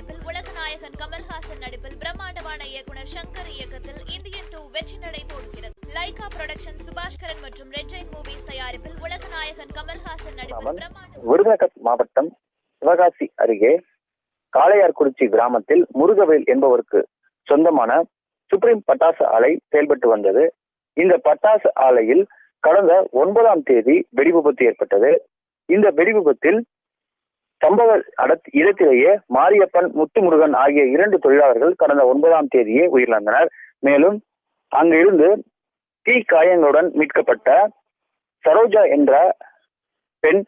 தயாரிப்பில் உலகநாயகன் கமல்ஹாசன் நடிப்பில் பிரம்மாண்டமான இயக்குனர் சங்கர் இயக்கத்தில் இந்தியன் டூ வெற்றி நடை போடுகிறது லைகா புரொடக்ஷன் சுபாஷ்கரன் மற்றும் ரெட் ஜெயின் மூவிஸ் தயாரிப்பில் உலகநாயகன் கமல்ஹாசன் நடிப்பில் பிரம்மாண்ட விருதுநகர் மாவட்டம் சிவகாசி அருகே காளையார்குறிச்சி கிராமத்தில் முருகவேல் என்பவருக்கு சொந்தமான சுப்ரீம் பட்டாசு ஆலை செயல்பட்டு வந்தது. இந்த பட்டாசு ஆலையில் கடந்த ஒன்பதாம் தேதி வெடிவிபத்து ஏற்பட்டது. இந்த வெடிவிபத்தில் சம்பவ அடத்- இடத்திலேயே மாரியப்பன் முத்துமுருகன் ஆகிய இரண்டு தொழிலாளர்கள் கடந்த ஒன்பதாம் தேதியே உயிரிழந்தனர். மேலும் அங்கிருந்து தீ காயங்களுடன் மீட்கப்பட்ட சரோஜா என்ற பெண்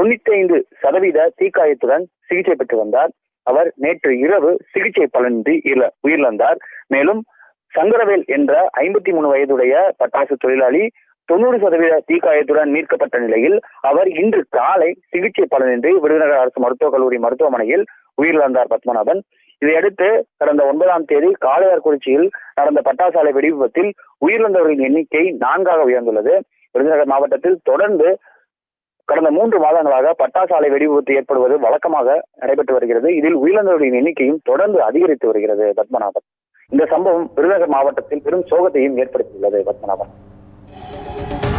தொண்ணூத்தி ஐந்து சதவீத தீக்காயத்துடன் சிகிச்சை பெற்று வந்தார். அவர் நேற்று இரவு சிகிச்சை பலனின்றி உயிரிழந்தார். மேலும் சங்கரவேல் என்ற ஐம்பத்தி மூணு வயதுடைய பட்டாசு தொழிலாளி தொண்ணூறு சதவீத தீக்காயத்துடன் மீட்கப்பட்ட நிலையில் அவர் இன்று காலை சிகிச்சை பலனின்றி விருதுநகர் அரசு மருத்துவக் கல்லூரி மருத்துவமனையில் உயிரிழந்தார் பத்மநாபன். இதையடுத்து கடந்த ஒன்பதாம் தேதி காளையார்குறிச்சியில் நடந்த பட்டாசாலை வெடிவிபத்தில் உயிரிழந்தவர்களின் எண்ணிக்கை நான்காக உயர்ந்துள்ளது. விருதுநகர் மாவட்டத்தில் தொடர்ந்து கடந்த மூன்று மாதங்களாக பட்டாசாலை வெடிவிபத்து ஏற்படுவது வழக்கமாக நடைபெற்று வருகிறது. இதில் உயிரிழந்தவர்களின் எண்ணிக்கையும் தொடர்ந்து அதிகரித்து வருகிறது பத்மநாபன். இந்த சம்பவம் விருதுநகர் மாவட்டத்தில் பெரும் சோகத்தையும் ஏற்படுத்தியுள்ளது பத்மநாபன். Música